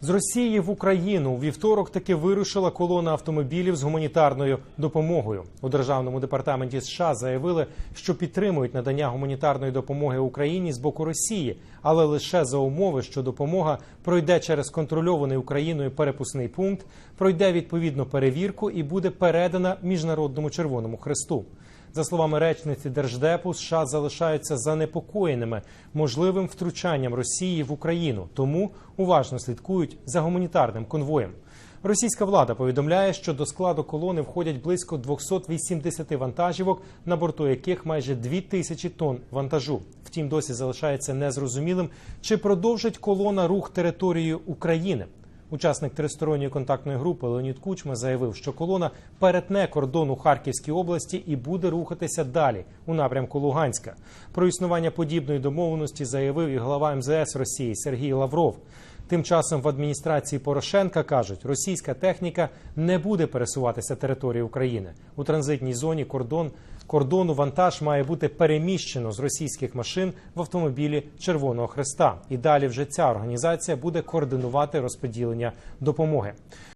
З Росії в Україну у вівторок таки вирушила колона автомобілів з гуманітарною допомогою. У державному департаменті США заявили, що підтримують надання гуманітарної допомоги Україні з боку Росії, але лише за умови, що допомога пройде через контрольований Україною перепускний пункт, пройде відповідну перевірку і буде передана міжнародному Червоному Хресту. За словами речниці Держдепу, США залишаються занепокоєними можливим втручанням Росії в Україну, тому уважно слідкують за гуманітарним конвоєм. Російська влада повідомляє, що до складу колони входять близько 280 вантажівок, на борту яких майже 2 тисячі тонн вантажу. Втім, досі залишається незрозумілим, чи продовжить колона рух територією України. Учасник тристоронньої контактної групи Леонід Кучма заявив, що колона перетне кордон у Харківській області і буде рухатися далі у напрямку Луганська. Про існування подібної домовленості заявив і глава МЗС Росії Сергій Лавров. Тим часом в адміністрації Порошенка кажуть, російська техніка не буде пересуватися територією України у транзитній зоні. Кордон кордону вантаж має бути переміщено з російських машин в автомобілі Червоного Хреста. І далі вже ця організація буде координувати розподілення допомоги.